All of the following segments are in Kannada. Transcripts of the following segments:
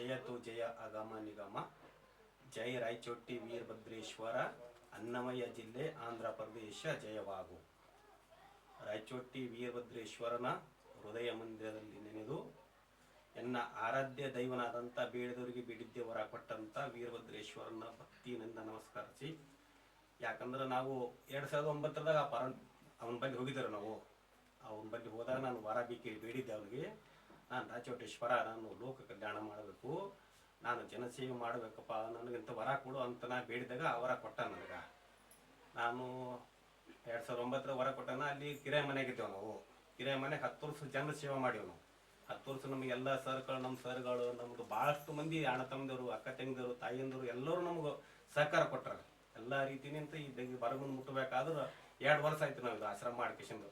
ಜಯ ತು ಜಯ ಅಗಮ ನಿಗಮ ಜಯ ರಾಯಚೋಟಿ ವೀರಭದ್ರೇಶ್ವರ. ಅನ್ನಮಯ್ಯ ಜಿಲ್ಲೆ ಆಂಧ್ರ ಪ್ರದೇಶ ಜಯವಾಗು. ರಾಯಚೋಟಿ ವೀರಭದ್ರೇಶ್ವರನ ಹೃದಯ ಮಂದಿರದಲ್ಲಿ ನೆನೆದು, ಎನ್ನ ಆರಾಧ್ಯ ದೈವನಾದಂಥ ಬೇಡದವರಿಗೆ ಬೇಡಿದ್ದೆ ವರ ಕೊಟ್ಟಂಥ ವೀರಭದ್ರೇಶ್ವರನ ಭಕ್ತಿಯಿಂದ ನಮಸ್ಕರಿಸಿ. ಯಾಕಂದ್ರೆ ನಾವು ಎರಡು ಸಾವಿರದ ಒಂಬತ್ತರದಾಗ ಪರ ಅವನ ಬಳಿ ಹೋಗಿದ್ದರು ನಾವು. ಅವನ ಬಳಿ ಹೋದಾಗ ನಾನು ವರ ಬೇಕಿ ಬೇಡಿದ್ದೆ ಅವ್ರಿಗೆ ನಾನು ರಾಚೋಟೇಶ್ವರ ನಾನು ಲೋಕ ಕಲ್ಯಾಣ ಮಾಡಬೇಕು. ನಾನು ಜನಸೇವೆ ಮಾಡಬೇಕಪ್ಪ, ನನಗಿಂತ ವರ ಕೊಡು ಅಂತ ನಾ ಬೇಡಿದಾಗ ಆ ವರ ಕೊಟ್ಟ ನನಗೆ. ನಾನು ಎರಡು ಸಾವಿರದ ಒಂಬತ್ತರ ವರ ಕೊಟ್ಟನ, ಅಲ್ಲಿ ಕಿರಾಯ ಮನೆಗಿದ್ದೇವೆ ನಾವು. ಕಿರಾಯ ಮನೆಗೆ ಹತ್ತು ವರ್ಷ ಜನ ಸೇವೆ ಮಾಡೀವಿ ನಾವು. ಹತ್ತು ವರ್ಷ ನಮಗೆಲ್ಲ ಸರ್ಗಳು ನಮ್ಮ ಸರ್ಗಳು, ನಮ್ದು ಭಾಳಷ್ಟು ಮಂದಿ ಅಣ್ಣ ತಮ್ಮದವರು ಅಕ್ಕ ತಂಗಿದವರು ತಾಯಿಯಂದರು ಎಲ್ಲರೂ ನಮ್ಗೆ ಸಹಕಾರ ಕೊಟ್ಟರು. ಎಲ್ಲ ರೀತಿನಿಂದ ಈ ದಗಿ ಹೊರಗೊಂದು ಮುಟ್ಟಬೇಕಾದ್ರೆ ಎರಡು ವರ್ಷ ಆಯ್ತು ನಾವು ಆಶ್ರಮ ಮಾಡ್ಕೇಶಂದು.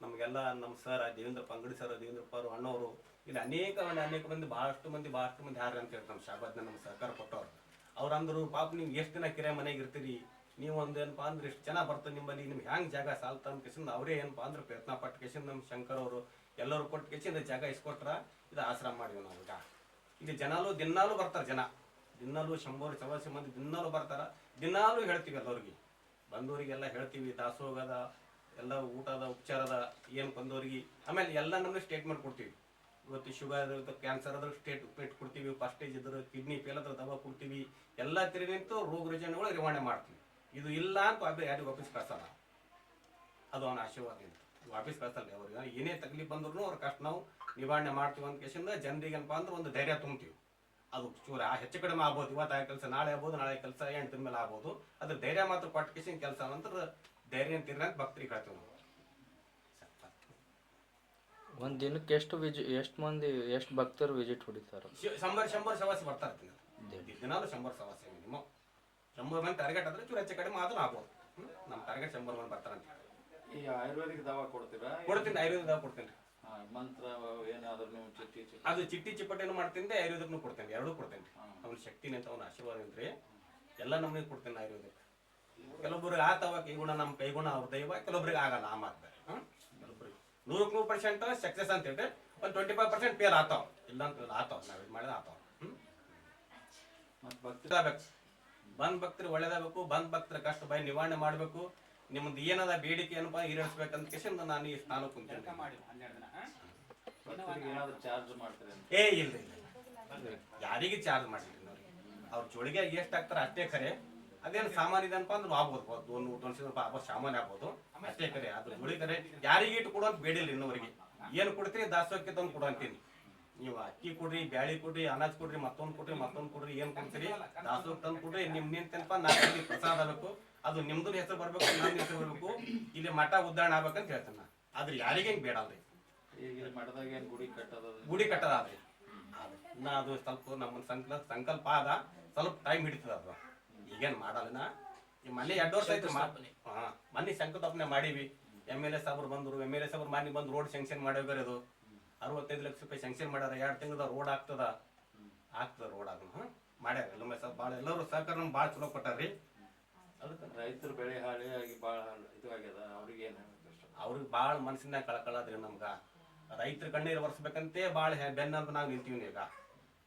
ನಮಗೆಲ್ಲ ನಮ್ಮ ಸರ್ ದೇವೇಂದ್ರ, ಪಂಗಡಿ ಸರ್ ದೇವೇಂದ್ರಪ್ಪ ಅವರು ಅಣ್ಣವರು ಇಲ್ಲಿ ಅನೇಕ ಅನೇಕ ಮಂದಿ ಭಾಳಷ್ಟು ಮಂದಿ ಭಾಳಷ್ಟು ಮಂದಿ ಯಾರು ಅಂತ ಹೇಳ್ತಾರೆ ನಮ್ಮ ಶಾಬಾದ್ನ ನಮ್ಮ ಸಹಕಾರ ಕೊಟ್ಟವ್ರು. ಅವ್ರು ಅಂದ್ರು, ಪಾಪ ನೀವು ಎಷ್ಟು ದಿನ ಕಿರೆ ಮನೆಗೆ ಇರ್ತೀರಿ? ನೀವು ಒಂದು ಏನಪ್ಪಾ ಅಂದ್ರೆ ಇಷ್ಟು ಜನ ಬರ್ತದೆ ನಿಮ್ಮಲ್ಲಿ? ನಿಮ್ಗೆ ಹೆಂಗೆ ಜಾಗ ಸಾಲ್ತ ಅಂತ ಕೇಸಿಂದ ಅವರೇ ಏನಪ್ಪಾ ಅಂದ್ರೆ ಪ್ರಯತ್ನ ಪಟ್ಟು ಕೇಸಿಂದ ನಮ್ಮ ಶಂಕರ್ ಅವರು, ಎಲ್ಲರೂ ಕೊಟ್ಟು ಕೇಸಿಂದ ಜಾಗ ಇಸ್ಕೊಟ್ರ ಇದು ಆಶ್ರಮ ಮಾಡಿವಿ ನಾವು ಈಗ. ಇಲ್ಲಿ ಜನಾಲು ದಿನಾಲು ಬರ್ತಾರೆ ಜನ. ದಿನಾಲು ಶಂಭೋರು ಚವಾಸಿ ಮಂದಿ ದಿನಾಲು ಬರ್ತಾರ. ದಿನಾಲು ಹೇಳ್ತೀವಿ ಎಲ್ಲರಿಗೆ. ಬಂದವರಿಗೆಲ್ಲ ಹೇಳ್ತೀವಿ ದಾಸೋಗದ ಎಲ್ಲ ಊಟದ, ಉಪಚಾರದ ಏನು ಬಂದವರಿಗೆ ಆಮೇಲೆ ಎಲ್ಲ ನಮಗೆ ಸ್ಟೇಟ್ಮೆಂಟ್ ಕೊಡ್ತೀವಿ. ಇವತ್ತು ಶುಗರ್ ಕ್ಯಾನ್ಸರ್ ಆದ್ರೆ ಸ್ಟೇಟ್ ಪೇಟ್ ಕೊಡ್ತೀವಿ ಫಸ್ಟೇಜ್ ಇದ್ರೆ ಕಿಡ್ನಿ ಫೇಲ್ ಆದ್ರೆ ದವಾ ಕೊಡ್ತೀವಿ, ಎಲ್ಲ ತಿರುಗಿ ನಿಂತು ರೋಗ ರುಜಿನಗಳು ನಿರ್ವಹಣೆ ಮಾಡ್ತೀವಿ. ಇದು ಇಲ್ಲ ಅಂತ ಯಾರಿಗೂ ವಾಪಸ್ ಕಳ್ಸಲ್ಲ. ಅದು ಅವನ ಆಶೀರ್ವಾದ ವಾಪಸ್ ಕಳ್ಸಲ್ಲ ಅವ್ರಿಗೆ. ಏನೇ ತಕ್ಲೀಫ್ ಬಂದ್ರು ಅವ್ರ ಕಷ್ಟ ನಾವು ನಿವಾರಣೆ ಮಾಡ್ತೀವಿ ಅಂತ ಕೇಸಿಂದ ಜನರಿಗೆ ಅಂದ್ರೆ ಒಂದು ಧೈರ್ಯ ತುಂಬ್ತೀವಿ ಅದು ಚೂರ ಹೆಚ್ಚು ಕಡಿಮೆ ಆಗ್ಬೋದು. ಇವತ್ತು ಆ ಕೆಲಸ ನಾಳೆ ಆಗ್ಬೋದು, ನಾಳೆ ಕೆಲಸ ಎಂಟು ಮೇಲೆ ಆಗ್ಬೋದು. ಅದ್ರ ಧೈರ್ಯ ಮಾತ್ರ ಕೊಟ್ಟು ಕೇಸಿನ ಕೆಲಸ ಅಂತ ಧೈರ್ಯ ತಿರ್ನಂತ ಭಕ್ತರಿಗೆ ಹೇಳ್ತೀವಿ ನಾವು. ಒಂದು ದಿನಕ್ಕೆ ಎಷ್ಟು ವಿಜಿ ಎಷ್ಟು ಮಂದಿ ಎಷ್ಟು ಭಕ್ತರು ವಿಸಿಟ್ ಹೊಡಿತಾರೆ? ಶಂಬರ್ ಶಂಬರ್ ಸವಾಸಿ ಬರ್ತಾರೆ ದಿನ ದಿನಾಲು ಶಂಬರ್ ಸವಾಸಿ ಮಿನಿಮಮ್ ಶಂಬರ್ ಮಂದಿ ಟಾರ್ಗೆಟ್ ಆದ್ರೆ ಚೂರು ಹೆಚ್ಚು ಕಡಿಮೆ ಆದ್ರೂ ಆಗ್ಬೋದು. ನಮ್ಮ ಟಾರ್ಗೆಟ್ ಶಂಬರ್ ಮಂದಿ ಬರ್ತಾರಂತ ಈ ಆಯುರ್ವೇದಿಕ್ ದವಾ ಕೊಡ್ತೀರಾ? ಕೊಡ್ತೀನಿ ಆಯುರ್ವೇದ ಕೊಡ್ತೀನಿ. ಹಾ, ಮಂತ್ರ ಏನಾದ್ರೂ ನೀವು ಚಿಟ್ಟಿ ಚಿಟ್ಟಿ. ಅದು ಚಿಟ್ಟಿ ಚಿಪ್ಪಟೇನು ಮಾಡ್ತೀನಿ ಆಯುರ್ವೇದಕ್ಕೂ ಕೊಡ್ತೇನೆ ಎರಡೂ ಕೊಡ್ತೇನೆ. ಅವ್ನ ಶಕ್ತಿನಿ ಅಂತ ಅವ್ನ ಆಶೀರ್ವಾದ ಏನ್ರಿ ಎಲ್ಲ ನಮಗೆ ಕೊಡ್ತೇನೆ ಆಯುರ್ವೇದಕ್ಕೆ ಕೆಲವೊಬ್ಬರಿಗೆ ಆತವ ಕೈಗುಣ ನಮ್ಮ ಕೈಗುಣ ಅವ್ರ ದೈವ ಕೆಲವೊಬ್ರಿಗೆ ಆಗಲ್ಲ ಆ ಮಾತು ನೂರಕ್ಕೆ ನೂರು ಪರ್ಸೆಂಟ್ ಸಕ್ಸಸ್ ಅಂತ ಹೇಳ್ರಿ ಒಂದು ಟ್ವೆಂಟಿ ಫೈವ್ ಪರ್ಸೆಂಟ್ ಫೇಲ್ ಆತಾವ ಇಲ್ಲ ಅಂತ ಆತಾವ ನಾವು ಇದು ಮಾಡಿದ್ರೆ ಆತಾವ ಹ್ಮ್? ಮತ್ತೆ ಬಂದ್ ಭಕ್ತರು ಒಳ್ಳೇದಾಗಬೇಕು. ಬಂದ್ ಭಕ್ತರ ಕಷ್ಟ ಭಯ ನಿವಾರಣೆ ಮಾಡಬೇಕು. ನಿಮ್ದು ಏನದ ಬೇಡಿಕೆ ಏನಪ್ಪ ಈಡೇರಿಸ್ಬೇಕಂತ ಕೇಸಿಂದ ನಾನು ಈ ಸ್ಥಾನ ಕುಂತೀನಿ ಭಕ್ತರಿಗೆ ಏನಾದ್ರು ಚಾರ್ಜ್ ಮಾಡ್ತೀರಾ ಅಂತ? ಏ ಇಲ್ಲ ಇಲ್ಲ. ಯಾರಿಗೆ ಚಾರ್ಜ್ ಮಾಡಿಲ್ಲ ಅವ್ರಿಗೆ. ಅವ್ರ ಜೋಳಿಗೆ ಎಷ್ಟು ಹಾಕ್ತಾರೆ ಅಷ್ಟೇ ಖರೆ. ಅದೇನು ಸಾಮಾನ್ಯ ಇದೆ ಅಂದ್ರು ಅಂದ್ರೆ ಆಗ್ಬೋದು. ಒಂದು ನೂರು ರೂಪಾಯಿ ಆಗ್ಬೋದು. ಸಾಮಾನ್ಯ ಆಗ್ಬೋದು. ಅಷ್ಟೇ ಕರೆ ಅದು ಜೋಳಿಗರೆ ಯಾರಿಗೆ ಇಟ್ಟು ಕೊಡೋ ಅಂತ ಬೇಡಿಲ್ಲ ಇನ್ನೊಬ್ಬರಿಗೆ ಏನು ಕೊಡ್ತೀರಿ? ದಾಸೋಹಕ್ಕೆ ತಂದು ಕೊಡು ಅಂತೀನಿ. ನೀವು ಅಕ್ಕಿ ಕೊಡ್ರಿ ಬ್ಯಾಳಿ ಕೊಡ್ರಿ ಅನಾಜ್ ಕೊಡ್ರಿ ಮತ್ತೊಂದು ಕೊಡ್ರಿ ಮತ್ತೊಂದು ಕೊಡ್ರಿ ಏನ್ ಕೊಡ್ತೀರಿ? ದಾಸೋಹ ತಂದು ಕೊಡ್ರಿ ನಿಮ್ ನಿಂತನಪ ನಾಲ್ಕು ಪ್ರಸಾದ ಆಗಬೇಕು ಅದು ನಿಮ್ದು ಹೆಸರು ಬರ್ಬೇಕು ನನ್ನ ಹೆಸರು ಬರ್ಬೇಕು. ಇಲ್ಲಿ ಮಠ ಉದ್ದಾರಣ ಆಗ್ಬೇಕಂತ ಹೇಳ್ತೇನೆ ನಾ. ಆದ್ರೆ ಯಾರಿಗೆ ಬೇಡ ಗುಡಿ ಕಟ್ಟದ ಗುಡಿ ಕಟ್ಟದಾದ್ರಿ. ನಾ ಅದು ಸ್ವಲ್ಪ ನಮ್ಮ ಸಂಕಲ್ಪ ಸಂಕಲ್ಪ ಆದ ಸ್ವಲ್ಪ ಟೈಮ್ ಹಿಡಿತದ ಅದು. ಈಗೇನ್ ಮಾಡಲ್ಲ ಈ ಮನೆ ಎರಡು ವರ್ಷ ಆಯ್ತು ಹಾ ಮನೆ ಶಂಕುಸ್ಥಾಪನೆ ಮಾಡೀವಿ. ಎಂ ಎಲ್ ಎ ಸಾಬ್ರು ಬಂದ್ರು. ಎಂ ಎಲ್ ಎ ಸಾಬ್ರು ಮನೆ ಬಂದು ರೋಡ್ ಶಂಕ್ಷನ್ ಮಾಡೇವ್ರಿ ಅದು ಅರವತ್ತೈದು ಲಕ್ಷ ರೂಪಾಯಿ ಸ್ಯಾಂಕ್ಷನ್ ಮಾಡ್ಯಾರ. ಎರಡು ತಿಂಗಳ ರೋಡ್ ಆಗ್ತದ. ಆಗ್ತದ ರೋಡ್ ಅದು ಹಾ? ಮಾಡ್ಯಾರ ಎಲ್ಲ ಭಾಳ ಎಲ್ಲರೂ ಸಹಕಾರ ನಮ್ಗೆ ಭಾಳ ಚಲೋ ಕೊಟ್ಟಾರ್ರಿ. ಅದಕ್ಕೆ ರೈತರು ಬೆಳೆ ಹಾಳಿಯಾಗಿ ಬಾಳ ಇದು ಆಗ್ಯದ ಅವ್ರಿಗೆ ಏನು? ಅವ್ರಿಗೆ ಭಾಳ ಮನಸ್ಸಿನಾಗ ಕಳ್ಕೊಳ್ಳೋದ್ರಿ ನಮ್ಗೆ. ರೈತರ ಕಣ್ಣೀರು ಒರೆಸ್ಬೇಕಂತೆ ಭಾಳ ಬೆನ್ನಂತ ನಾವು ನಿಂತೀವಿ ಈಗ.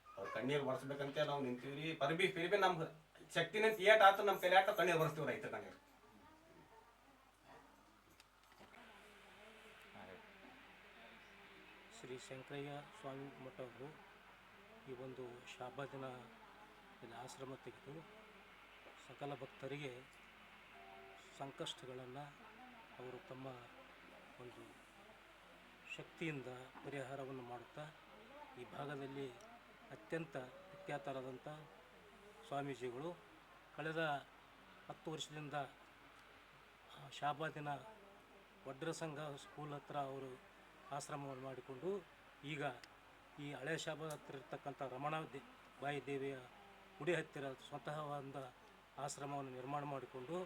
ಅವ್ರ ಕಣ್ಣೀರು ಒರೆಸ್ಬೇಕಂತೆ ನಾವು ನಿಂತೀವ್ರಿ. ಪರ್ಬಿ ಫಿರ್ಬಿ ನಮ್ಗೆ ಶಕ್ತಿನ ಏಟ್ ಆತು ನಮ್ಮ ಕೈಲಿ ಆಟ ಕಣ್ಣೀರು ಬರ್ತೀವಿ ರೈತರ ಶ್ರೀ ಶಂಕರಯ್ಯ ಸ್ವಾಮಿ ಮಠವರು ಈ ಒಂದು ಶಾಬಾ ದಿನ ಇಲ್ಲಿ ಆಶ್ರಮ ತೆಗೆದು ಸಕಲ ಭಕ್ತರಿಗೆ ಸಂಕಷ್ಟಗಳನ್ನು ಅವರು ತಮ್ಮ ಒಂದು ಶಕ್ತಿಯಿಂದ ಪರಿಹಾರವನ್ನು ಮಾಡುತ್ತಾ ಈ ಭಾಗದಲ್ಲಿ ಅತ್ಯಂತ ವಿಖ್ಯಾತರಾದಂಥ ಸ್ವಾಮೀಜಿಗಳು ಕಳೆದ ಹತ್ತು ವರ್ಷದಿಂದ ಶಾಬಾದಿನ ಶಾಬಾ ದಿನ ವಡ್ರ ಸಂಘ ಸ್ಕೂಲ್ ಹತ್ರ ಅವರು ಆಶ್ರಮವನ್ನು ಮಾಡಿಕೊಂಡು ಈಗ ಈ ಹಳೆ ಶಾಬಾದ ಹತ್ರ ಇರ್ತಕ್ಕಂಥ ರಮಣ ದೇ, ಬಾಯಿ ದೇವಿಯ ಗುಡಿ ಹತ್ತಿರ ಸ್ವತಃವಾದ ಆಶ್ರಮವನ್ನು ನಿರ್ಮಾಣ ಮಾಡಿಕೊಂಡು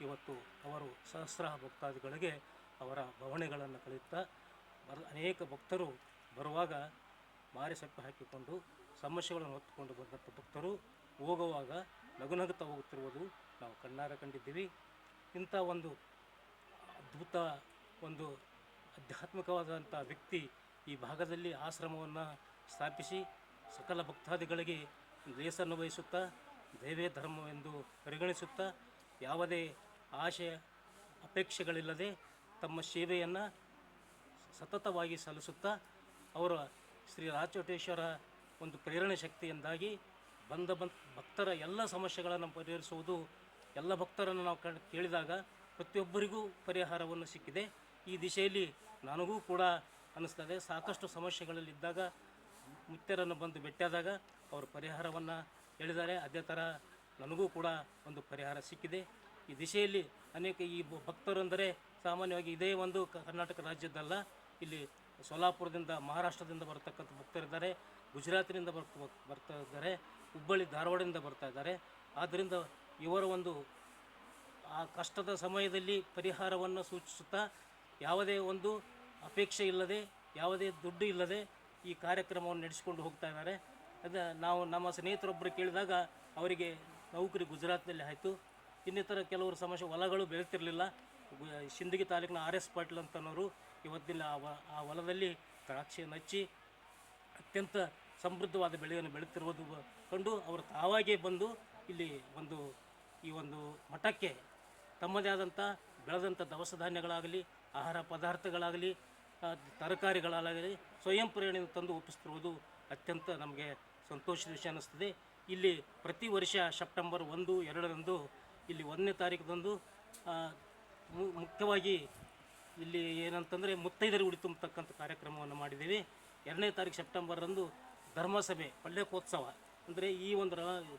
ಇವತ್ತು ಅವರು ಸಹಸ್ರ ಭಕ್ತಾದಿಗಳಿಗೆ ಅವರ ಭವಣೆಗಳನ್ನು ಕಳೆಯುತ್ತಾ, ಬರ, ಅನೇಕ ಭಕ್ತರು ಬರುವಾಗ ಮಾರಿ ಹಾಕಿಕೊಂಡು ಸಮಸ್ಯೆಗಳನ್ನು ಹೊತ್ತುಕೊಂಡು ಬಂದಂಥ ಭಕ್ತರು ಹೋಗುವಾಗ ನಗುನಗುತ್ತಾ ಹೋಗುತ್ತಿರುವುದು ನಾವು ಕಣ್ಣಾರೆ ಕಂಡಿದ್ದೀವಿ. ಇಂಥ ಒಂದು ಅದ್ಭುತ ಒಂದು ಆಧ್ಯಾತ್ಮಿಕವಾದಂಥ ವ್ಯಕ್ತಿ ಈ ಭಾಗದಲ್ಲಿ ಆಶ್ರಮವನ್ನು ಸ್ಥಾಪಿಸಿ ಸಕಲ ಭಕ್ತಾದಿಗಳಿಗೆ ಲೇಸನ್ನು ವಹಿಸುತ್ತಾ, ದೈವೇ ಧರ್ಮವೆಂದು ಪರಿಗಣಿಸುತ್ತಾ, ಯಾವುದೇ ಆಶೆ, ಅಪೇಕ್ಷೆಗಳಿಲ್ಲದೆ ತಮ್ಮ ಸೇವೆಯನ್ನು ಸತತವಾಗಿ ಸಲ್ಲಿಸುತ್ತಾ, ಅವರ ಶ್ರೀ ರಾಚೋಟೇಶ್ವರ ಒಂದು ಪ್ರೇರಣೆ ಶಕ್ತಿಯಿಂದಾಗಿ ಬಂದ ಭಕ್ತರ ಎಲ್ಲ ಸಮಸ್ಯೆಗಳನ್ನು ಪರಿಹರಿಸುವುದು, ಎಲ್ಲ ಭಕ್ತರನ್ನು ನಾವು ಕೇಳಿದಾಗ ಪ್ರತಿಯೊಬ್ಬರಿಗೂ ಪರಿಹಾರವನ್ನು ಸಿಕ್ಕಿದೆ. ಈ ದಿಶೆಯಲ್ಲಿ ನನಗೂ ಕೂಡ ಅನ್ನಿಸ್ತದೆ ಸಾಕಷ್ಟು ಸಮಸ್ಯೆಗಳಲ್ಲಿದ್ದಾಗ ಮುತ್ಯರನ್ನು ಬಂದು ಭೇಟಿಯಾದಾಗ ಅವರು ಪರಿಹಾರವನ್ನು ಹೇಳಿದ್ದಾರೆ. ಅದೇ ಥರ ನನಗೂ ಕೂಡ ಒಂದು ಪರಿಹಾರ ಸಿಕ್ಕಿದೆ. ಈ ದಿಶೆಯಲ್ಲಿ ಅನೇಕ ಈ ಭಕ್ತರು ಅಂದರೆ ಸಾಮಾನ್ಯವಾಗಿ ಇದೇ ಒಂದು ಕರ್ನಾಟಕ ರಾಜ್ಯದ್ದಲ್ಲ. ಇಲ್ಲಿ ಸೋಲಾಪುರದಿಂದ ಮಹಾರಾಷ್ಟ್ರದಿಂದ ಬರತಕ್ಕಂಥ ಭಕ್ತರಿದ್ದಾರೆ. ಗುಜರಾತಿನಿಂದ ಬರ್ತ ಬರ್ತಾ ಇದ್ದಾರೆ. ಹುಬ್ಬಳ್ಳಿ ಧಾರವಾಡದಿಂದ ಬರ್ತಾ ಇದ್ದಾರೆ. ಆದ್ದರಿಂದ ಇವರ ಒಂದು ಆ ಕಷ್ಟದ ಸಮಯದಲ್ಲಿ ಪರಿಹಾರವನ್ನು ಸೂಚಿಸುತ್ತಾ ಯಾವುದೇ ಒಂದು ಅಪೇಕ್ಷೆ ಇಲ್ಲದೆ, ಯಾವುದೇ ದುಡ್ಡು ಇಲ್ಲದೆ ಈ ಕಾರ್ಯಕ್ರಮವನ್ನು ನಡೆಸಿಕೊಂಡು ಹೋಗ್ತಾ ಇದ್ದಾರೆ. ಅದು ನಾವು ನಮ್ಮ ಸ್ನೇಹಿತರೊಬ್ಬರು ಕೇಳಿದಾಗ ಅವರಿಗೆ ನೌಕರಿ ಗುಜರಾತ್ನಲ್ಲಿ ಆಯಿತು. ಇನ್ನಿತರ ಕೆಲವರು ಸಮಸ್ಯೆ ಹೊಲಗಳು ಬೆಳೀತಿರಲಿಲ್ಲ. ಸಿಂದಗಿ ತಾಲೂಕಿನ ಆರ್ ಎಸ್ ಪಾಟೀಲ್ ಅಂತನವರು ಇವತ್ತಿನ ಆ ಹೊಲದಲ್ಲಿ ದ್ರಾಕ್ಷಿಯನ್ನು ಹಚ್ಚಿ ಅತ್ಯಂತ ಸಮೃದ್ಧವಾದ ಬೆಳೆಯನ್ನು ಬೆಳೆಯುತ್ತಿರುವುದು ಕಂಡು ಅವರು ತಾವಾಗೇ ಬಂದು ಇಲ್ಲಿ ಒಂದು, ಈ ಒಂದು ಮಠಕ್ಕೆ ತಮ್ಮದೇ ಆದಂಥ ಬೆಳೆದಂಥ ದವಸ ಧಾನ್ಯಗಳಾಗಲಿ ಆಹಾರ ಪದಾರ್ಥಗಳಾಗಲಿ ತರಕಾರಿಗಳಾಗಲಿ ಸ್ವಯಂ ಪ್ರೇರಣೆಯಿಂದ ತಂದು ಒಪ್ಪಿಸ್ತಿರುವುದು ಅತ್ಯಂತ ನಮಗೆ ಸಂತೋಷದ ವಿಷಯ ಅನ್ನಿಸ್ತದೆ. ಇಲ್ಲಿ ಪ್ರತಿ ವರ್ಷ ಸೆಪ್ಟೆಂಬರ್ ಒಂದು, ಎರಡರಂದು ಇಲ್ಲಿ ಒಂದನೇ ತಾರೀಕದಂದು ಮುಖ್ಯವಾಗಿ ಇಲ್ಲಿ ಏನಂತಂದರೆ ಮುತ್ತೈದರಿ ಉಳಿತುಂಬತಕ್ಕಂಥ ಕಾರ್ಯಕ್ರಮವನ್ನು ಮಾಡಿದ್ದೀವಿ. ಎರಡನೇ ತಾರೀಕು ಸೆಪ್ಟೆಂಬರ್ರಂದು ಧರ್ಮಸಭೆ ಪಲ್ಯಕೋತ್ಸವ ಅಂದರೆ ಈ ಒಂದು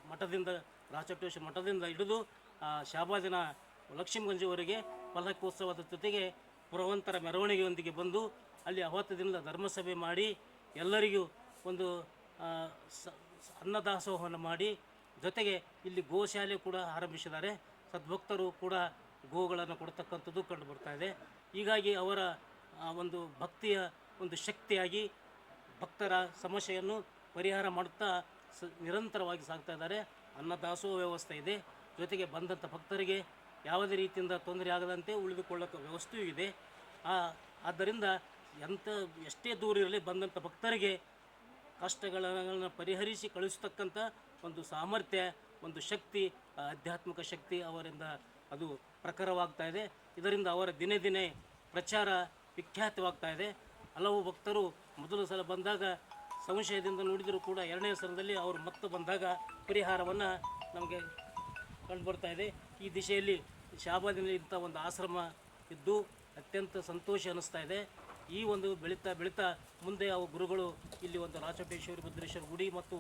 ಮಠದಿಂದ ರಾಚಟೇಶ್ವರ ಮಠದಿಂದ ಹಿಡಿದು ಶಾಬಾಜಿನ ಲಕ್ಷ್ಮೀಗಂಜಿವರೆಗೆ ಪಲ್ಲಕ್ಕೋತ್ಸವದ ಜೊತೆಗೆ ಪುರವಂತರ ಮೆರವಣಿಗೆಯೊಂದಿಗೆ ಬಂದು ಅಲ್ಲಿ ಅವತ್ತು ದಿನದ ಧರ್ಮಸಭೆ ಮಾಡಿ, ಎಲ್ಲರಿಗೂ ಒಂದು ಸ- ಅನ್ನದಾಸೋಹವನ್ನು ಮಾಡಿ, ಜೊತೆಗೆ ಇಲ್ಲಿ ಗೋಶಾಲೆ ಕೂಡ ಆರಂಭಿಸಿದ್ದಾರೆ. ಸದ್ಭಕ್ತರು ಕೂಡ ಗೋಗಳನ್ನು ಕೊಡ್ತಕ್ಕಂಥದ್ದು ಕಂಡು ಬರ್ತಾ ಇದೆ. ಹೀಗಾಗಿ ಅವರ ಒಂದು ಭಕ್ತಿಯ ಒಂದು ಶಕ್ತಿಯಾಗಿ ಭಕ್ತರ ಸಮಸ್ಯೆಯನ್ನು ಪರಿಹಾರ ಮಾಡುತ್ತಾ ಸ ನಿರಂತರವಾಗಿ ಸಾಗ್ತಾ ಇದ್ದಾರೆ. ವ್ಯವಸ್ಥೆ ಇದೆ. ಜೊತೆಗೆ ಬಂದಂಥ ಭಕ್ತರಿಗೆ ಯಾವುದೇ ರೀತಿಯಿಂದ ತೊಂದರೆ ಆಗದಂತೆ ಉಳಿದುಕೊಳ್ಳೋಕೆ ವ್ಯವಸ್ಥೆಯೂ ಇದೆ. ಆ, ಆದ್ದರಿಂದ ಎಂಥ, ಎಷ್ಟೇ ದೂರ ಇರಲಿ ಬಂದಂಥ ಭಕ್ತರಿಗೆ ಕಷ್ಟಗಳನ್ನು ಪರಿಹರಿಸಿ ಕಳಿಸ್ತಕ್ಕಂಥ ಒಂದು ಸಾಮರ್ಥ್ಯ, ಒಂದು ಶಕ್ತಿ, ಆಧ್ಯಾತ್ಮಿಕ ಶಕ್ತಿ ಅವರಿಂದ ಅದು ಪ್ರಖರವಾಗ್ತಾ ಇದೆ. ಇದರಿಂದ ಅವರ ದಿನೇ ದಿನೇ ಪ್ರಚಾರ ವಿಖ್ಯಾತವಾಗ್ತಾ ಇದೆ. ಹಲವು ಭಕ್ತರು ಮೊದಲು ಸಲ ಬಂದಾಗ ಸಂಶಯದಿಂದ ನೋಡಿದರೂ ಕೂಡ ಎರಡನೇ ಸಲದಲ್ಲಿ ಅವರು ಮತ್ತೆ ಬಂದಾಗ ಪರಿಹಾರವನ್ನು ನಮಗೆ ಕಂಡು ಬರ್ತಾ ಇದೆ. ಈ ದಿಶೆಯಲ್ಲಿ ಶಾಬಾದಿನಲ್ಲಿ ಇಂಥ ಒಂದು ಆಶ್ರಮ ಇದ್ದು ಅತ್ಯಂತ ಸಂತೋಷ ಅನ್ನಿಸ್ತಾ ಇದೆ. ಈ ಒಂದು ಬೆಳೀತಾ ಬೆಳೀತಾ ಮುಂದೆ ಅವು ಗುರುಗಳು ಇಲ್ಲಿ ಒಂದು ರಾಚಪೇಶ್ವರಿ ಭದ್ರೇಶ್ವರ ಗುಡಿ ಮತ್ತು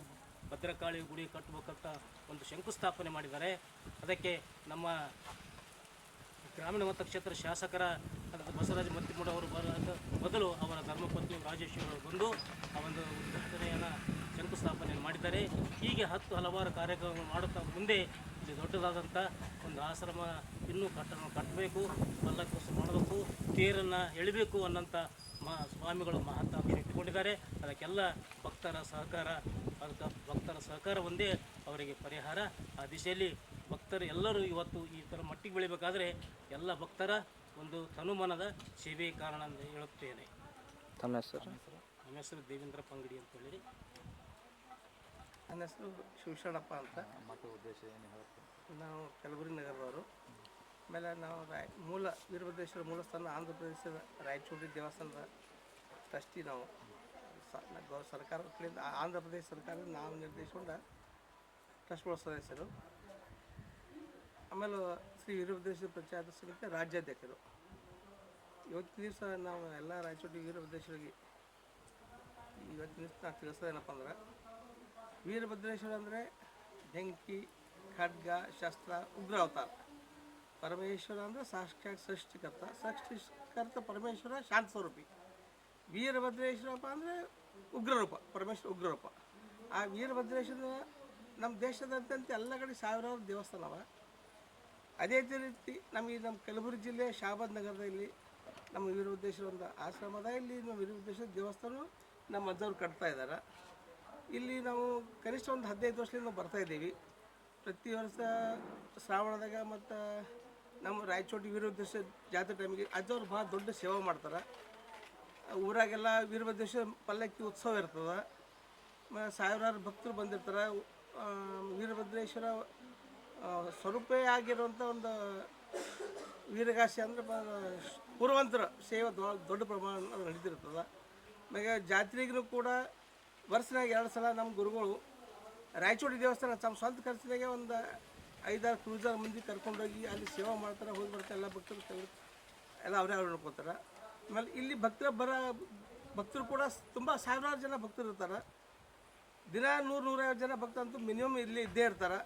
ಭದ್ರಕಾಳಿ ಗುಡಿ ಕಟ್ಟಬೇಕಂತ ಒಂದು ಶಂಕುಸ್ಥಾಪನೆ ಮಾಡಿದ್ದಾರೆ. ಅದಕ್ಕೆ ನಮ್ಮ ಗ್ರಾಮೀಣ ಮತಕ್ಷೇತ್ರ ಶಾಸಕರ ಬಸವರಾಜ ಮತ್ತಿಮೂಡ ಅವರು ಬರೋದ ಮೊದಲು ಅವರ ಧರ್ಮಪತ್ನಿ ರಾಜೇಶ್ವರಿ ಅವರು ಬಂದು ಆ ಒಂದು ಉದ್ಘಾಟನೆಯನ್ನು ಶಂಕುಸ್ಥಾಪನೆಯನ್ನು ಮಾಡಿದ್ದಾರೆ. ಹೀಗೆ ಹತ್ತು ಹಲವಾರು ಕಾರ್ಯಕ್ರಮಗಳು ಮಾಡುತ್ತಾ ಮುಂದೆ ಇಲ್ಲಿ ದೊಡ್ಡದಾದಂಥ ಒಂದು ಆಶ್ರಮ ಇನ್ನೂ ಕಟ್ಟಡ ಕಟ್ಟಬೇಕು, ಪಲ್ಲಕ್ಕೋಸ್ಕರ ಮಾಡಬೇಕು, ತೇರನ್ನು ಎಳಿಬೇಕು ಅನ್ನೋಂಥ ಮಾ ಸ್ವಾಮಿಗಳು ಮಹತ್ತಾಕ್ಷೆ ಇಟ್ಟುಕೊಂಡಿದ್ದಾರೆ. ಅದಕ್ಕೆಲ್ಲ ಭಕ್ತರ ಸಹಕಾರ ಅದಕ್ಕೆ ಭಕ್ತರ ಸಹಕಾರ ಒಂದೇ ಅವರಿಗೆ ಪರಿಹಾರ. ಆ ದಿಶೆಯಲ್ಲಿ ಭಕ್ತರು ಎಲ್ಲರೂ ಇವತ್ತು ಈ ಥರ ಮಟ್ಟಿಗೆ ಬೆಳಿಬೇಕಾದ್ರೆ ಎಲ್ಲ ಭಕ್ತರ ಒಂದು ತನುಮನದ ಸೇವೆ ಕಾರಣ ಅಂತ ಹೇಳುತ್ತೇನೆ. ತಮ್ಮ ಹೆಸರು? ನಮ್ಮ ಹೆಸರು ದೇವೇಂದ್ರ ಪಂಗಡಿ ಅಂತ ಹೇಳಿ ನನ್ನ ಹೆಸರು ಶಿವಶರಣಪ್ಪ ಅಂತ. ಉದ್ದೇಶ ಏನು ಹೇಳ್ತೀನಿ ನಾವು ಕಲಬುರಗಿ ನಗರದವರು. ಆಮೇಲೆ ನಾವು ರಾಯ್ ಮೂಲ ವೀರಭದ್ರೇಶ್ವರ ಮೂಲಸ್ಥಾನ ಆಂಧ್ರ ಪ್ರದೇಶದ ರಾಯಚೂರು ದೇವಸ್ಥಾನದ ಟ್ರಸ್ಟಿ ನಾವು. ಸರ್ಕಾರ ನ- ಸರ್ಕಾರದ ಕಡೆಯಿಂದ ಆಂಧ್ರ ಪ್ರದೇಶ ಸರ್ಕಾರದಿಂದ ನಾವು ನಿರ್ದೇಶಿಸಿಕೊಂಡ ಟ್ರಸ್ಟ್ಗಳ ಸದಸ್ಯರು. ಆಮೇಲೆ ಶ್ರೀ ವೀರಭದ್ರೇಶ್ವರ ಪ್ರಚಾರ ಸಮಿತಿ ರಾಜ್ಯಾಧ್ಯಕ್ಷರು. ಇವತ್ತಿನ ದಿವಸ ನಾವು ಎಲ್ಲ ರಾಯಚೂರು ವೀರಭದ್ರೇಶ್ವರಿಗೆ ಇವತ್ತಿನ ದಿವಸ ನಾವು ತಿಳಿಸೋದೇನಪ್ಪ ಅಂದ್ರೆ, ವೀರಭದ್ರೇಶ್ವರ ಅಂದರೆ ಬೆಂಕಿ, ಖಡ್ಗ, ಶಸ್ತ್ರ, ಉಗ್ರ ಅವತಾರ. ಪರಮೇಶ್ವರ ಅಂದರೆ ಸಾಕ್ಷಾತ್ ಸೃಷ್ಟಿಕರ್ತ ಸೃಷ್ಟಿಕರ್ತ ಪರಮೇಶ್ವರ ಶಾಂತ ಸ್ವರೂಪಿ. ವೀರಭದ್ರೇಶ್ವರಪ್ಪ ಅಂದರೆ ಉಗ್ರರೂಪ ಪರಮೇಶ್ವರ ಉಗ್ರರೂಪ ಆ ವೀರಭದ್ರೇಶ್ವರ ನಮ್ಮ ದೇಶದಾದ್ಯಂತ ಎಲ್ಲ ಕಡೆ ಸಾವಿರಾರು ದೇವಸ್ಥಾನ ಅವ. ಅದೇ ರೀತಿ ನಮಗೆ ನಮ್ಮ ಕಲಬುರಗಿ ಜಿಲ್ಲೆ ಶಾಬಾದ್ ನಗರದಲ್ಲಿ ನಮ್ಮ ವೀರಭದ್ರೇಶ್ವರ ಒಂದು ಆಶ್ರಮದ ಇಲ್ಲಿ ನಮ್ಮ ವೀರಭದ್ರೇಶ್ವರ ದೇವಸ್ಥಾನ ನಮ್ಮ ಅಜ್ಜವ್ರು ಕಟ್ತಾ ಇದ್ದಾರೆ ಇಲ್ಲಿ ನಾವು ಕನಿಷ್ಠ ಒಂದು ಹದಿನೈದು ವರ್ಷದಿಂದ ನಾವು ಬರ್ತಾ ಇದ್ದೀವಿ. ಪ್ರತಿ ವರ್ಷ ಶ್ರಾವಣದಾಗ ಮತ್ತು ನಮ್ಮ ರಾಯಚೋಟಿ ವೀರಭದ್ರೇಶ್ವರ ಜಾತ್ರೆ ಟೈಮಿಗೆ ಅಜ್ಜವ್ರು ಭಾಳ ದೊಡ್ಡ ಸೇವೆ ಮಾಡ್ತಾರೆ. ಊರಾಗೆಲ್ಲ ವೀರಭದ್ರೇಶ್ವರ ಪಲ್ಲಕ್ಕಿ ಉತ್ಸವ ಇರ್ತದೆ. ಸಾವಿರಾರು ಭಕ್ತರು ಬಂದಿರ್ತಾರೆ. ವೀರಭದ್ರೇಶ್ವರ ಸ್ವರೂಪೇ ಆಗಿರುವಂಥ ಒಂದು ವೀರಗಾಸಿ ಅಂದರೆ ಪೂರ್ವಂತರ ಸೇವೆ ದೊಡ್ಡ ಪ್ರಮಾಣ ನಡೀತಿರ್ತದೆ. ಆಮೇಲೆ ಜಾತ್ರೆಗೂ ಕೂಡ ವರ್ಷನಾಗ ಎರಡು ಸಲ ನಮ್ಮ ಗುರುಗಳು ರಾಯಚೂರು ದೇವಸ್ಥಾನ ತಮ್ಮ ಸ್ವಂತ ಖರ್ಚಿನಾಗೆ ಒಂದು ಐದಾರು ಕ್ರೂಸರ್ ಮಂದಿ ಕರ್ಕೊಂಡೋಗಿ ಅಲ್ಲಿ ಸೇವೆ ಮಾಡ್ತಾರೆ, ಹೋಗಿ ಬರ್ತಾರೆ, ಎಲ್ಲ ಭಕ್ತರು ಎಲ್ಲ ಅವರೇ ಅವ್ರು ನೋಡ್ಕೋತಾರೆ. ಆಮೇಲೆ ಇಲ್ಲಿ ಭಕ್ತರ ಬರ, ಭಕ್ತರು ಕೂಡ ತುಂಬ ಸಾವಿರಾರು ಜನ ಭಕ್ತರು ಇರ್ತಾರೆ. ದಿನ ನೂರು ನೂರೈವತ್ತು ಜನ ಭಕ್ತರಂತೂ ಮಿನಿಮಮ್ ಇಲ್ಲಿ ಇದ್ದೇ ಇರ್ತಾರೆ.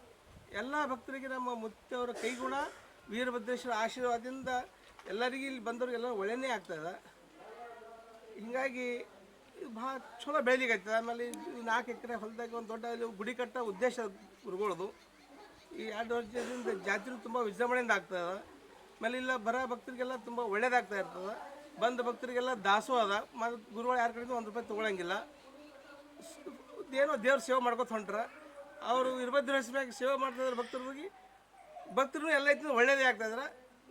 ಎಲ್ಲ ಭಕ್ತರಿಗೆ ನಮ್ಮ ಮುತ್ತವರ ಕೈಗುಣ, ವೀರಭದ್ರೇಶ್ವರ ಆಶೀರ್ವಾದದಿಂದ ಎಲ್ಲರಿಗೂ ಇಲ್ಲಿ ಬಂದವ್ರಿಗೆಲ್ಲ ಒಳ್ಳೆಯೇ ಆಗ್ತದೆ. ಹೀಗಾಗಿ ಇದು ಭಾಳ ಚಲೋ ಬೆಳಿಲಿಕ್ಕೆ ಆಮೇಲೆ ನಾಲ್ಕು ಎಕರೆ ಹೊಲದಾಗ ಒಂದು ದೊಡ್ಡ ಗುಡಿ ಕಟ್ಟೋ ಉದ್ದೇಶ ಗುರುಗಳದು. ಈ ಎರಡು ವರ್ಷದಿಂದ ಜಾತ್ರೆ ತುಂಬ ವಿಜೃಂಭಣೆಯಿಂದ ಆಗ್ತದೆ. ಆಮೇಲೆ ಇಲ್ಲ ಬರ ಭಕ್ತರಿಗೆಲ್ಲ ತುಂಬ ಒಳ್ಳೇದಾಗ್ತಾ ಇರ್ತದೆ. ಬಂದ ಭಕ್ತರಿಗೆಲ್ಲ ದಾಸು ಅದ. ಮತ್ತು ಗುರುಗಳು ಯಾರ ಕಡೆಗೂ ಒಂದು ರೂಪಾಯಿ ತೊಗೊಳಂಗಿಲ್ಲ. ಏನೋ ದೇವ್ರ ಸೇವೆ ಮಾಡ್ಕೊತ ಹೊಂಟ್ರ ಅವರು ವೀರಭದ್ರೇಶ್ವರ ಸೇವೆ ಭಕ್ತರು ಭಕ್ತರಿಗೆ ಭಕ್ತರು ಎಲ್ಲ ಇತ್ತು ಒಳ್ಳೇದೇ ಆಗ್ತಾಯಿದ್ರೆ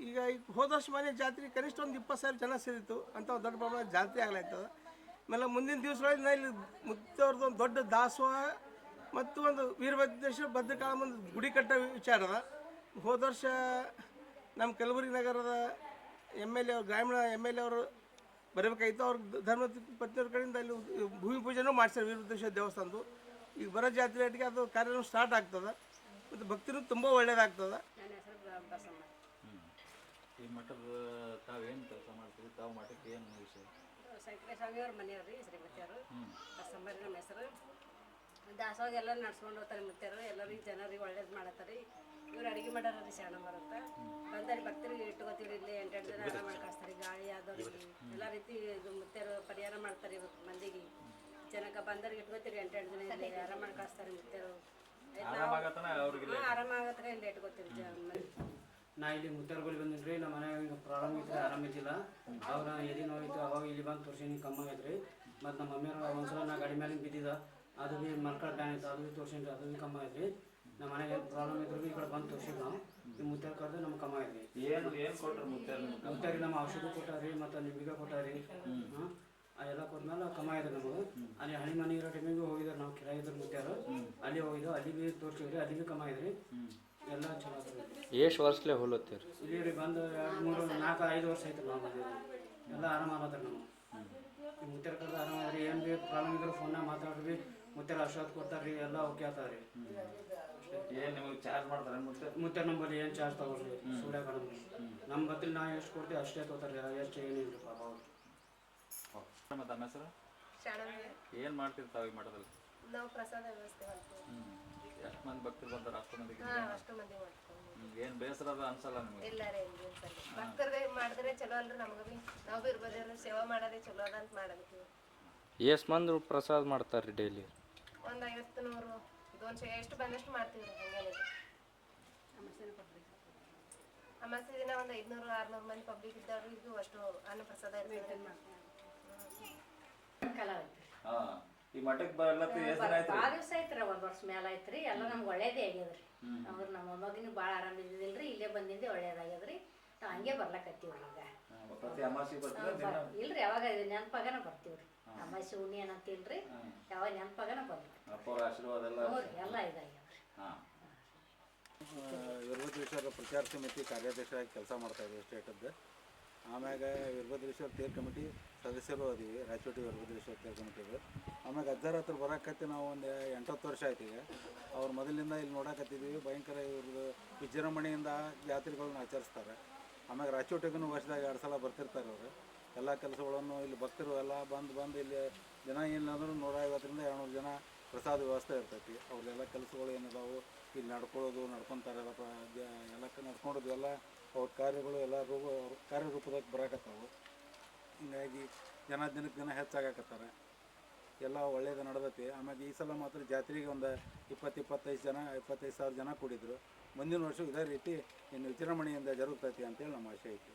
ಈಗ ಈ ಹೋದ ವರ್ಷ ಮನೆ ಜಾತ್ರೆ ಕನಿಷ್ಠ ಒಂದು ಇಪ್ಪತ್ತು ಸಾವಿರ ಜನ ಸೇರಿತ್ತು. ಅಂತ ಒಂದು ದೊಡ್ಡ ಪ್ರಮಾಣ ಜಾತ್ರೆ ಆಗ್ಲಾಯ್ತದ ಆಮೇಲೆ ಮುಂದಿನ ದಿವಸಗಳಲ್ಲಿ ನಾ ಇಲ್ಲಿ ಮುಕ್ತವ್ರದ್ದು ಒಂದು ದೊಡ್ಡ ದಾಸೋಹ ಮತ್ತು ಒಂದು ವೀರಭದ್ರೇಶ್ವರ ಬದ್ಧ ಒಂದು ಗುಡಿ ಕಟ್ಟೋ ವಿಚಾರ ಅದ ಹೋದ ವರ್ಷ ನಮ್ಮ ಕಲಬುರಗಿ ನಗರದ ಎಂ ಎಲ್ ಎ ಅವರು, ಗ್ರಾಮೀಣ ಎಂ ಎಲ್ ಎ ಅವರು ಬರಬೇಕಾಗಿತ್ತು. ಅವ್ರ ಧರ್ಮ ಪತ್ನಿಯವ್ರ ಕಡೆಯಿಂದ ಅಲ್ಲಿ ಭೂಮಿ ಪೂಜೆನೂ ಮಾಡ್ತಾರೆ ವೀರಭದ್ರೇಶ್ವರ ದೇವಸ್ಥಾನದ್ದು. ಈಗ ಬರೋ ಜಾತ್ರೆ ಅಟ್ಟಿಗೆ ಅದು ಕಾರ್ಯಕ್ರಮ ಸ್ಟಾರ್ಟ್ ಆಗ್ತದೆ. ಮತ್ತು ಭಕ್ತರು ತುಂಬ ಒಳ್ಳೇದಾಗ್ತದೆ. ನನ್ನ ಹೆಸರು ಬಸಮ್ಮ. ಈ ಮಠದ ತಾವೇನು ಕೆಲಸ ಮಾಡ್ತೀರಿ? ತಾವು ಮಠಕ್ಕೆ ಏನು ವಿಷಯ? ಸ್ವಾಮಿಯವ್ರ ಮನೆಯವ್ರು ರೀ ಶ್ರೀಮತಿಯವರು. ಬಸಮ್ಮರಿ ನಮ್ಮ ಹೆಸರು. ದಾಸೋಹ ಎಲ್ಲ ನಡ್ಸ್ಕೊಂಡು ಹೋಗ್ತಾರೆ ಮುತ್ಯಾರು ಎಲ್ಲರಿಗೆ ಜನರಿಗೆ ಒಳ್ಳೇದು ಮಾಡತ್ತಾರೆ. ಇವ್ರು ಅಡುಗೆ ಮಾಡ್ಯಾರ ರೀ ಶಾಣ ಬರುತ್ತೆ ಬಂದಲ್ಲಿ ಭಕ್ತರಿಗೆ ಇಟ್ಕೋತೀವಿ ಇಲ್ಲಿ ಎಂಟೆಂಟು ಜನ ಆರಾಮ ಮಾಡಿ ಕಳಿಸ್ತಾರೆ ಗಾಳಿ ಆದವ್ರಿಗೆ ಎಲ್ಲ ರೀತಿ ಇದು ಮುತ್ಯಾರು ಪರಿಹಾರ ಮಾಡ್ತಾರೆ ಇವತ್ತು ಮಂದಿಗೆ ಜನಕ್ಕೆ ಬಂದವ್ರಿಗೆ ಇಟ್ಕೋತೀರಿ ಎಂಟೆಂಟು ದಿನ ಇಲ್ಲಿ ಆರಾಮ ಮಾಡಿ ಕಳಿಸ್ತಾರೆ ಮುತ್ಯಾರು ಆರಾಮಾಗತ್ತನ ಅವ್ರಿಗೆ ಇಲ್ಲಿ ಇಟ್ಕೋತೀರಿ ನಾ ಇಲ್ಲಿ ಮುತ್ತರ್ಗೋಳಿ ಬಂದಿನಿ ರೀ ನಮ್ಮ ಮನ್ಯಾಗ ಹಿಂಗೆ ಪ್ರಾಬ್ಲಮ್ ಇತ್ತು ಆರಾಮಿದ್ದಿಲ್ಲ ಅವ್ರ ಎದೆ ನೋವಿತ್ತು ಅವಾಗ ಇಲ್ಲಿ ಬಂದು ತೋರ್ಸಿನಿ ಕಮ್ಮಿ ಆಗೈತೆ ರೀ ಮತ್ತು ನಮ್ಮ ಮಮ್ಮಿಯವ್ರು ಒಂದ್ಸಲ ನಾ ಗಾಡಿ ಮೇಲೆ ಬಿದ್ದಿದ್ದ. ಅದು ಭೀ ಮಲ್ಕಳ ಬ್ಯಾನ್ ಇತ್ತು ಅದು ಭೀ ತೋರ್ಸಿನಿ ಅದು ಭೀ ಕಮ್ಮಿ ಆಗೈತೆ ರೀ ನಮ್ಮ ಮನೆಗೆ ಏನು ಪ್ರಾಬ್ಲಮ್ ಇದ್ರು ಭೀ ಈ ಕಡೆ ಬಂದು ತೋರ್ಸಿದ್ದು ನಾವು. ಈ ಮುತ್ತಾರ ಕರೆದು ನಮ್ಗೆ ಕಮ್ಮಿ ಆಗೈತೆ ಏನು ಏನು ಕೊಟ್ಟರು ಮುತ್ತಾರ ಮುತ್ತಾರಿ ನಮ್ಮ ಔಷಧಿ ಕೊಟ್ಟಾರಿ ಮತ್ತು ನಿಂಬಿಗೆ ಕೊಟ್ಟಾರಿ. ಹಾಂ. ಅದೆಲ್ಲ ಕೊಟ್ಮೇಲೆ ಕಮ್ಮಿ ಇದ್ರು ನಮಗೆ. ಅಲ್ಲಿ ಹಳಿ ಮನೆ ಇರೋ ಟೈಮಿಗೆ ಹೋಗಿದ್ರು ನಾವು ಕಿರಾಯ ಇದ್ರು ಮುತ್ಯಾರು. ಅಲ್ಲಿ ಹೋಗಿದ್ದು ಅಲ್ಲಿ ಭೀ ತೋರಿಸಿದ್ರಿ ಅಲ್ಲಿ ಭೀ ಕಮ್ಮಿ ಆಗಿದೆ ರೀ ಎಲ್ಲ ಚಲೋ ಎಷ್ಟು ವರ್ಷಲೆ ಹೋಲತ್ತೀರಿ ಇಲ್ಲಿ ರೀ ಬಂದು ಎರಡು ಮೂರು ನಾಲ್ಕು ಐದು ವರ್ಷ ಆಯ್ತು ನಾವು ಬಂದಿದ್ದೀವಿ ಎಲ್ಲ ಆರಾಮ ಆಗತ್ತಾರೆ ನಮಗೆ. ಈ ಮುತ್ತರ ಕಡೆ ಆರಾಮ ರೀ ಏನು ಬಿ ಪ್ರಾಬ್ಲಮ್ ಇದ್ರೆ ಫೋನ್ನಾಗ ಮಾತಾಡ್ರಿ ಮುತ್ತರ ಆಶೀರ್ವಾದ ಕೊಡ್ತಾರೆ ರೀ ಎಲ್ಲ ಓಕೆ ಆಗ್ತದೆ ರೀ. ಏನು ನಿಮಗೆ ಚಾರ್ಜ್ ಮಾಡ್ತಾರೆ ಮುತ್ತೆ ಮುತ್ತೆ ನಂಬಲ್ಲಿ ಏನು ಚಾರ್ಜ್ ತಗೊಳ್ರಿ? ಸೂರ್ಯ ಕಡಿಮೆ ನಮ್ಮ ಬತ್ತಿ ನಾ ಎಷ್ಟು ಕೊಡ್ತೀವಿ ಅಷ್ಟೇ ತಗೋತಾರೆ ಎಷ್ಟು ಏನಿಲ್ಲ ಪಾಪ ಅವ್ರು. ಮತ್ತು ತಮ್ಮ ಹೆಸರು? ಶಾಣವ್ರಿಗೆ ಏನು ಮಾಡ್ತೀರಿ ತಾವು ಈ ಮಠದಲ್ಲಿ? ನಾವು ಪ್ರಸಾದ ವ್ಯವಸ್ಥೆ ಮಾಡ್ತೀವಿ. ಎಷ್ಟು ಮಂದಿ ಭಕ್ತರು ಬಂದಾರ? ಅಷ್ಟು ಮಂದಿಗೆ ಹಾಂ ಅಷ್ಟು ಮಂದಿ ಮಾಡ್ತೀವಿ. ಏನು ಬೇಸರ ಅದ ಅನ್ಸಲ್ಲ ನಿಮಗೆ? ಇಲ್ಲ ರೀ ಇಲ್ಲಿ. ಸರಿ ಭಕ್ತರಿಗೆ ಮಾಡಿದ್ರೆ ಚಲೋ ಅಲ್ರಿ ನಮ್ಗೆ ಭೀ ನಾವು ಭೀ ಇರ್ಬೋದೇನು ಸೇವೆ ಮಾಡೋದೇ ಚಲೋ ಅದ ಅಂತ ಮಾಡಬೇಕು ಎಷ್ಟು ಮಂದಿ ಪ್ರಸಾದ ಮಾಡ್ತಾರೆ ರೀ ಡೈಲಿ? ಒಂದು ಐವತ್ತು ನೂರು ದೋನ್ಶೆ ಎಷ್ಟು ಬಂದಷ್ಟು ಮಾಡ್ತೀವಿ ರೀ ಹಂಗೇನಿಲ್ಲ ಅಮಾಸೆ ದಿನ ಒಂದು ಐದುನೂರು ಆರುನೂರು ಮಂದಿ ಪಬ್ಲಿಕ್ ಇದ್ದವ್ರಿಗೂ ಅಷ್ಟು ಅನ್ನ ಪ್ರಸಾದ ಇರ್ತದೆ. ಹಾಂ ಈ ಮಠಕ್ಕೆ ಬರ್ಲತ್ತಿ ಎಷ್ಟು ದಿನ ಆಯ್ತು ಭಾಳ ದಿವಸ ಐತ್ರಿ ಒಂದ್ ವರ್ಷ ಮ್ಯಾಲ ಐತ್ರಿ ಎಲ್ಲ ನಮ್ಗೆ ಒಳ್ಳೇದೇ ಆಗ್ಯದ್ರಿ. ಅವ್ರು ನಮ್ಮ ಮಗನಿಗೆ ಭಾಳ ಆರಾಮ ಇದ್ದಿದ್ದಿಲ್ರಿ ಇಲ್ಲೇ ಬಂದಿದ್ದೆ ಒಳ್ಳೇದಾಗ್ಯದ್ರಿ. ನಾವು ಹಂಗೆ ಬರ್ಲಕತ್ತೀವ್ರಿ ಈಗ ಪ್ರತಿ ಅಮಾಸಿ ಬರ್ತೀರ ದಿನ? ಇಲ್ರಿ ಯಾವಾಗ ನೆನಪಾಗನ ಬರ್ತೀವ್ರಿ. ಅಮಾಸಿ ಉಣ್ಣಿ ಏನಂತಿಲ್ರಿ ಯಾವಾಗ ನೆನಪಾಗನ ಬಂದ್ರಿ. ಅಪ್ಪವ್ರ ಆಶೀರ್ವಾದ ಎಲ್ಲ ಹ್ಞೂ ರೀ ಎಲ್ಲ ಇದಾಗ್ಯಾವ್ರಿ. ಹಾಂ. ವೀರಭದ್ರೇಶ್ವರ ಪ್ರಚಾರ ಸಮಿತಿ ಕಾರ್ಯಾಧ್ಯಕ್ಷರಾಗಿ ಕೆಲಸ ಮಾಡ್ತಾಯಿದ್ವಿ ಸ್ಟೇಟದ್ದು ಆಮ್ಯಾಗ ವಿರ್ಭದ್ರೇಶ್ವರ ತೇರ್ ಕಮಿಟಿ ಸದಸ್ಯರು ಅದೀವಿ ರಾಯಚೋಟಿ ವೀರಭದ್ರೇಶ್ವರ ತೇರ್ ಆಮೇಲೆ ಅಜ್ಜಾರ ಹತ್ರ ಬರಾಕತ್ತಿ ನಾವು ಒಂದು ಎಂಟತ್ತು ವರ್ಷ ಆಯ್ತು ಈಗ. ಅವ್ರು ಮೊದಲಿಂದ ಇಲ್ಲಿ ನೋಡಕತ್ತಿದ್ದೀವಿ. ಭಯಂಕರ ಇವ್ರದ್ದು ವಿಜೃಂಭಣೆಯಿಂದ ಜಾತ್ರೆಗಳನ್ನ ಆಚರಿಸ್ತಾರೆ. ಆಮ್ಯಾಗ ರಾಯಚೋಟಿಗೂ ವರ್ಷದಾಗ ಎರಡು ಸಲ ಬರ್ತಿರ್ತಾರೆ ಅವರು. ಎಲ್ಲ ಕೆಲಸಗಳನ್ನು ಇಲ್ಲಿ ಭಕ್ತರು ಎಲ್ಲ ಬಂದು ಬಂದು ಇಲ್ಲಿ ಜನ ಏನಿಲ್ಲ ನೂರ ಐವತ್ತರಿಂದ ಎರಡುನೂರು ಜನ ಪ್ರಸಾದ ವ್ಯವಸ್ಥೆ ಇರ್ತೈತಿ. ಅವ್ರದ್ದೆಲ್ಲ ಕೆಲಸಗಳು ಏನಿದಾವೆ, ಇಲ್ಲಿ ನಡ್ಕೊಳ್ಳೋದು, ನಡ್ಕೊತಾರೆ, ಎಲ್ಲ ಎಲ್ಲ ಕ- ಎಲ್ಲ ಅವ್ರ ಕಾರ್ಯಗಳು, ಎಲ್ಲ ರೂಪ ಕಾರ್ಯರೂಪದಾಗ ಬರಾಕತ್ತಾವು. ಹಿಂಗಾಗಿ ಜನ ದಿನಕ್ಕೆ ದಿನ ಹೆಚ್ಚಾಗಕತ್ತಾರೆ. ಎಲ್ಲ ಒಳ್ಳೇದು ನಡೆದೈತಿ. ಆಮೇಲೆ ಈ ಸಲ ಮಾತ್ರ ಜಾತ್ರೆಗೆ ಒಂದು ಇಪ್ಪತ್ತು ಇಪ್ಪತ್ತೈದು ಜನ, ಇಪ್ಪತ್ತೈದು ಸಾವಿರ ಜನ ಕೂಡಿದ್ರು. ಮುಂದಿನ ವರ್ಷ ಇದೇ ರೀತಿ ಇನ್ನು ವಿಜೃಂಭಣೆಯಿಂದ ಜರುಗ್ತೈತಿ ಅಂತೇಳಿ ನಮ್ಮ ಆಶಯ ಐತಿ.